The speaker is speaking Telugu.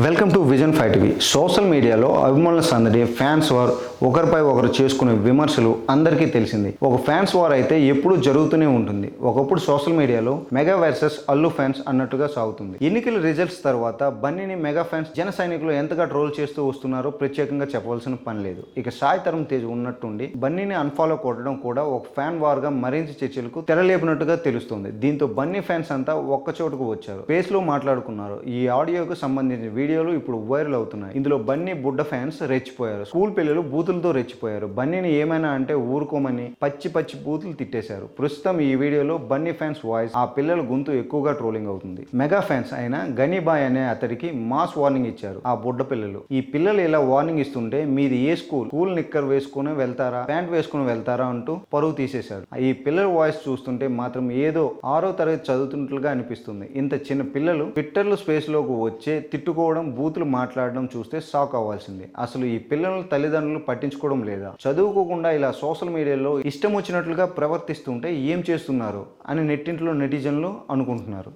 Welcome to vision five TV social మీడియాలో అభిమానుల సందడి ఫ్యాన్స్ వార్ ఒకరిపై ఒకరు చేసుకునే విమర్శలు అందరికీ తెలిసింది. ఒక ఫ్యాన్స్ వార్ అయితే ఎప్పుడూ జరుగుతూనే ఉంటుంది. ఒకప్పుడు సోషల్ మీడియాలో మెగా వర్సెస్ అల్లు ఫ్యాన్స్ అన్నట్టుగా సాగుతుంది. ఎన్నికల రిజల్ట్స్ తర్వాత బన్నీని మెగా ఫ్యాన్స్ జన సైనికులు ఎంతగా ట్రోల్ చేస్తూ వస్తున్నారో ప్రత్యేకంగా చెప్పవలసిన పని లేదు. ఇక సాయి తరం తేజ్ ఉన్నట్టుండి బన్నీని అన్ఫాలో కొట్టడం కూడా ఒక ఫ్యాన్ వార్గా మరింత చర్చలకు తెరలేపినట్టుగా తెలుస్తుంది. దీంతో బన్నీ ఫ్యాన్స్ అంతా ఒక్క చోటుకు వచ్చారు. ఫేస్లో మాట్లాడుకున్నారు. ఈ ఆడియోకు సంబంధించిన వీడియోలు ఇప్పుడు వైరల్ అవుతున్నాయి. ఇందులో బన్నీ బుడ్డ ఫ్యాన్స్ రెచ్చిపోయారు. స్కూల్ పిల్లలు బూతులతో రెచ్చిపోయారు. బన్నీని ఏమైనా అంటే ఊరుకోమని పచ్చి పచ్చి బూతులు తిట్టేశారు. ప్రస్తుతం ఈ వీడియోలో బన్నీ ఫ్యాన్స్ వాయిస్ ఆ పిల్లల గొంతు ఎక్కువగా ట్రోలింగ్ అవుతుంది. మెగా ఫ్యాన్స్ అయిన గనీబాయ్ అనే అతడికి మాస్ వార్నింగ్ ఇచ్చారు ఆ బుడ్డ పిల్లలు. ఈ పిల్లలు ఇలా వార్నింగ్ ఇస్తుంటే మీది ఏ స్కూల్? స్కూల్ నిక్కర్ వేసుకుని వెళ్తారా? ప్యాంట్ వేసుకుని వెళ్తారా అంటూ పరువు తీసేశాడు ఈ పిల్లల వాయిస్ చూస్తుంటే మాత్రం ఏదో ఆరో తరగతి చదువుతున్నట్లుగా అనిపిస్తుంది. ఇంత చిన్న పిల్లలు ట్విట్టర్లు స్పేస్లోకి వచ్చే తిట్టుకోవడం బూతులు మాట్లాడడం చూస్తే షాక్ అవ్వాల్సిందే. అసలు ఈ పిల్లల తల్లిదండ్రులు పట్టించుకోవడం లేదా? చదువుకోకుండా ఇలా సోషల్ మీడియాలో ఇష్టం వచ్చినట్లుగా ప్రవర్తిస్తుంటే ఏం చేస్తున్నారు? అని నెట్టింట్లో నెటిజన్లు అనుకుంటున్నారు.